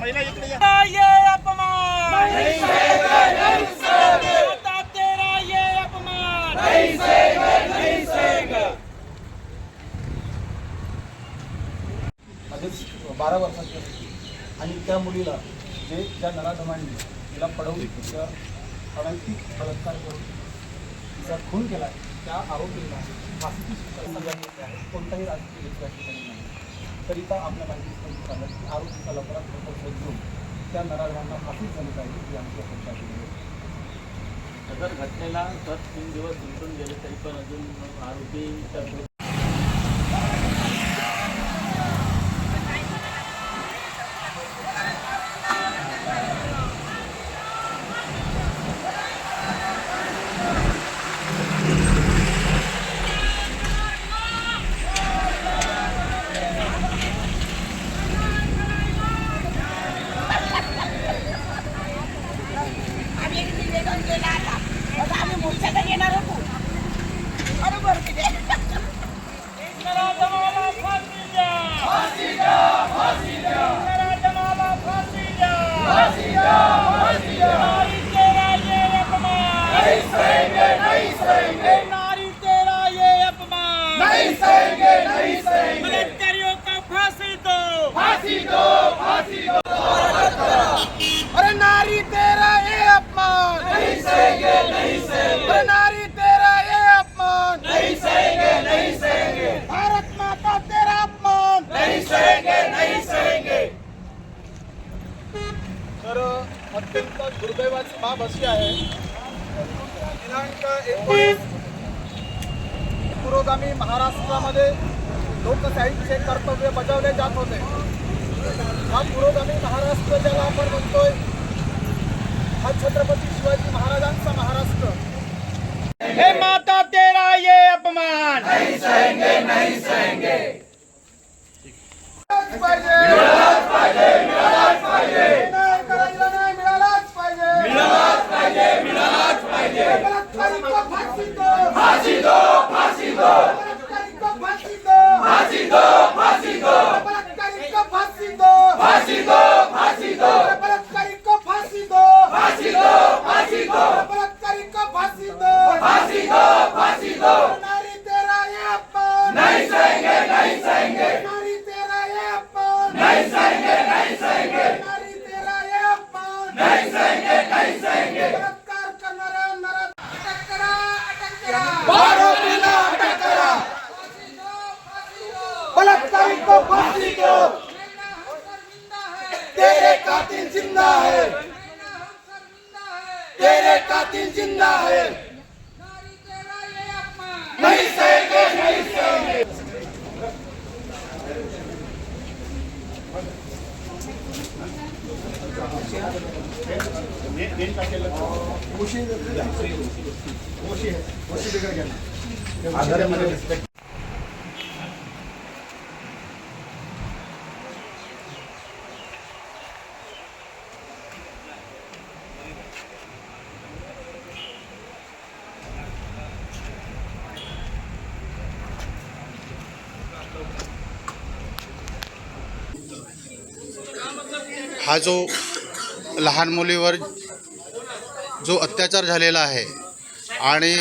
महिला इकडे या ये अपमान ये बारा वर्षाची आणि त्या मुलीला जे ज्या नराधमांनी तिला पडवून तिच्या अनैतिक बलात्कार करून तिचा खून केला त्या आरोपींना फाशीची शिक्षा सगळ्यांनी आहे. कोणताही राजकीय हेतू या ठिकाणी नाही. तरीता आपल्या माहिती झालं की आरोपीचा लवकरात लवकर शोध घेऊन त्या नराधमांना फाशीच झाली पाहिजे ही आमची अपेक्षा आहे. सदर घटनेला तर तीन दिवस गुंतून गेले तरी पण अजून आरोपीच्या फांसी दो फांसी दो अत्यंत दुर्दैवाची बाब अशी आहे दिनांक एकोणीस पुरोगामी महाराष्ट्रामध्ये लोकशाहीचे कर्तव्य बजावले जात होते. हा पुरोगामी महाराष्ट्र ज्याला आपण म्हणतोय हा छत्रपती शिवाजी महाराजांचा महाराष्ट्र. हे माता तेरा ये अपमान. नहीं सहेंगे नहीं सहेंगे. पाहिजे पाहिजे मिळालाच पाहिजे बलात्कारी को फाशी दो फाशी दो फाशी दो बलात्कारी को फाशी दो फाशी दो फाशी दो बलात्कारी को फाशी दो फाशी दो फाशी दो बलात्कारी को फाशी दो फाशी दो फाशी दो बलात्कारी को फाशी दो फाशी दो फाशी दो नारी तेरा ये अपमान नहीं सहेंगे नहीं सहेंगे नारी तेरा ये अपमान नहीं सहेंगे नहीं सहेंगे नारी तेरा ये अपमान नहीं सहेंगे नहीं सहेंगे बलात्कार करणाऱ्या नरा अटक करा अटक करा आरोपीला अटक करा बलात्कारी को फांसी दो तेरे कातिल जिंदा है तेरे कातिल जिंदा है नहीं सहेंगे नहीं सहेंगे हा जो लहान मुलीवर जो अत्याचार झालेला आहे आणि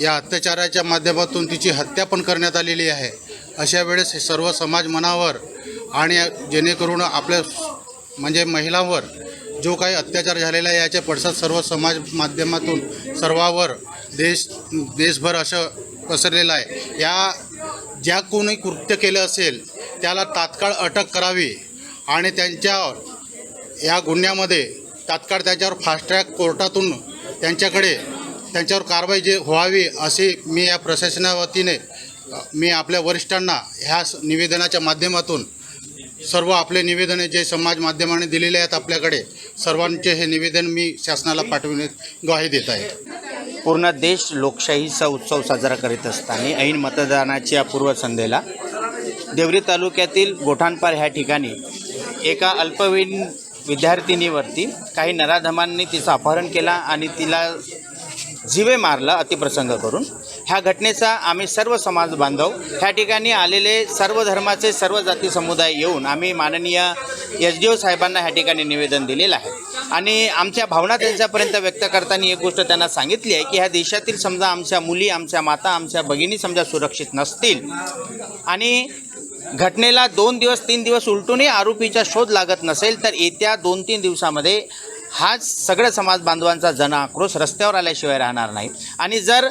या अत्याचाराच्या माध्यमातून तिची हत्या पण करण्यात आलेली आहे अशा वेळेस हे सर्व समाज मनावर आणि जेणेकरून आपल्या म्हणजे महिलांवर जो काही अत्याचार झालेला आहे याचे पडसाद सर्व समाज माध्यमातून सर्वावर देश देशभर असं पसरलेलं आहे. या ज्या कोणी कृत्य केलं असेल त्याला तात्काळ अटक करावी. आणि त्यांच्यावर या गुन्ह्यामध्ये तात्काळ त्यांच्यावर फास्ट ट्रॅक कोर्टातून त्यांच्याकडे त्यांच्यावर कारवाई जे व्हावी अशी मी या प्रशासनावतीने मी आपल्या वरिष्ठांना ह्या स- निवेदनाच्या माध्यमातून सर्व आपले निवेदने जे समाज माध्यमाने दिलेले आहेत आपल्याकडे सर्वांचे हे निवेदन मी शासनाला पाठविण्यात ग्वाही देत आहे. पूर्ण देश लोकशाहीचा उत्सव साजरा करीत असताना ऐन मतदानाच्या पूर्वसंध्येला देवरी तालुक्यातील गोठाणपार ह्या ठिकाणी एका अल्पवयीन विद्यार्थिनीवरती काही नराधमांनी तिचं अपहरण केला आणि तिला जिवे मारला अतिप्रसंग करून. ह्या घटनेचा आम्ही सर्व समाज बांधव ह्या ठिकाणी आलेले सर्व धर्माचे सर्व जाती समुदाय येऊन आम्ही माननीय एस डी ओ साहेबांना ह्या ठिकाणी निवेदन दिलेलं आहे. आणि आमच्या भावना त्यांच्यापर्यंत व्यक्त करताना एक गोष्ट त्यांना सांगितली आहे की ह्या देशातील समजा आमच्या मुली आमच्या माता आमच्या भगिनी समजा सुरक्षित नसतील आणि घटनेला दोन दिवस तीन दिवस उलटूनही आरोपीचा शोध लागत नसेल तर येत्या दोन तीन दिवसामध्ये हा सगळ्या समाज बांधवांचा जन आक्रोश रस्त्यावर आल्याशिवाय राहणार नाही. आणि जर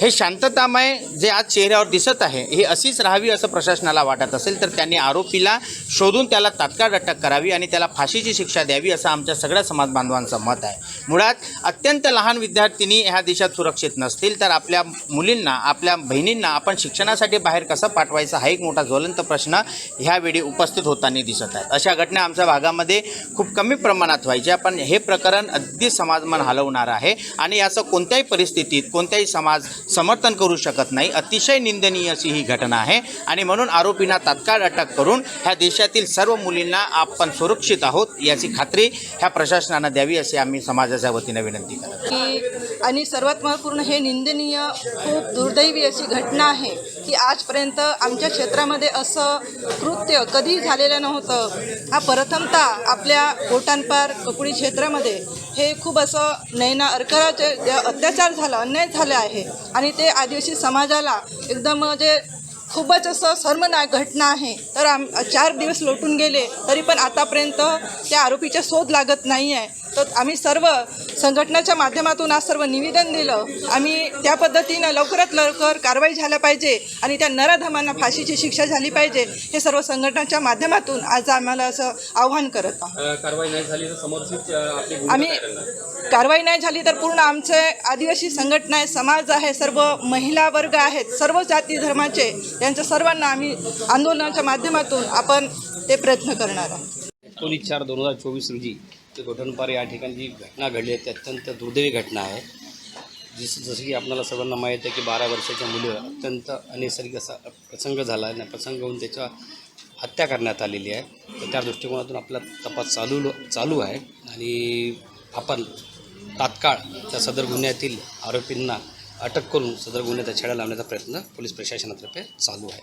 हे शांततामय जे आज चेहऱ्यावर दिसत आहे हे अशीच राहावी असं प्रशासनाला वाटत असेल तर त्यांनी आरोपीला शोधून त्याला तात्काळ अटक करावी आणि त्याला फाशीची शिक्षा द्यावी असं आमच्या सगळ्या समाज बांधवांचं मत आहे. मुळात अत्यंत लहान विद्यार्थिनी ह्या देशात सुरक्षित नसतील तर आपल्या मुलींना आपल्या बहिणींना आपण शिक्षणासाठी बाहेर कसं पाठवायचा हा एक मोठा ज्वलंत प्रश्न ह्यावेळी उपस्थित होताना दिसत आहेत. अशा घटना आमच्या भागामध्ये खूप कमी प्रमाणात व्हायच्या पण हे हे प्रकरण अगदी समाजमन हलवणारं आहे. आणि याचं कोणत्याही परिस्थितीत कोणत्याही समाज समर्थन करू शकत नाही. अतिशय निंदनीय अशी ही घटना आहे. आणि म्हणून आरोपींना तात्काळ अटक करून ह्या देशातील सर्व मुलींना आपण सुरक्षित आहोत याची खात्री ह्या प्रशासनानं द्यावी असे आम्ही समाजाच्या वतीनं विनंती करतो. आणि सर्वात महत्त्वपूर्ण हे निंदनीय खूप दुर्दैवी अशी घटना आहे की आजपर्यंत आमच्या क्षेत्रामध्ये असं कृत्य कधी झालेलं नव्हतं. हा प्रथमतः आपल्या गोटांपार कोकणी क्षेत्रामध्ये हे खूप असं नैना अर्कराचे अत्याचार झाला अन्याय झाला आहे. आणि ते आदिवासी समाजाला एकदम म्हणजे खूपच असं सर्मनाक घटना आहे. तर आम चार दिवस लोटून गेले तरी पण आतापर्यंत त्या आरोपीचा शोध लागत नाही आहे तर आम्ही सर्व संघटनाच्या माध्यमातून आज सर्व निवेदन दिलं. आम्ही त्या पद्धतीनं लवकरात लवकर कारवाई झाल्या पाहिजे आणि त्या नराधमांना फाशीची शिक्षा झाली पाहिजे हे सर्व संघटनाच्या माध्यमातून आज आम्हाला असं आव्हान करत आहोत. कारवाई नाही झाली तर समोरचीच अ, आपली भूमिका आम्ही? कारवाई नाही झाली तर पूर्ण आमचे आदिवासी संघटना आहे समाज आहे सर्व महिला वर्ग आहेत सर्व जाती धर्माचे यांच्या सर्वांना आम्ही आंदोलनाच्या माध्यमातून आपण ते प्रयत्न करणार आहोत. एकोणीस चार दोन हजार चोवीस रोजी ते या ठिकाणी जी घटना घडली आहे ती अत्यंत दुर्दैवी घटना आहे. जस जसं की आपल्याला सर्वांना माहीत आहे की बारा वर्षाच्या मुलीवर अत्यंत अनैसर्गिक असा प्रसंग झाला आहे. आणि प्रसंग होऊन त्याच्या हत्या करण्यात आलेली आहे. तर त्या दृष्टिकोनातून आपला तपास चालू चालू आहे. आणि आपण तात्काळ त्या सदर गुन्ह्यातील आरोपींना अटक करून सदर गुन्ह्याचा छेडा लावण्याचा प्रयत्न पोलीस प्रशासनातर्फे चालू आहे.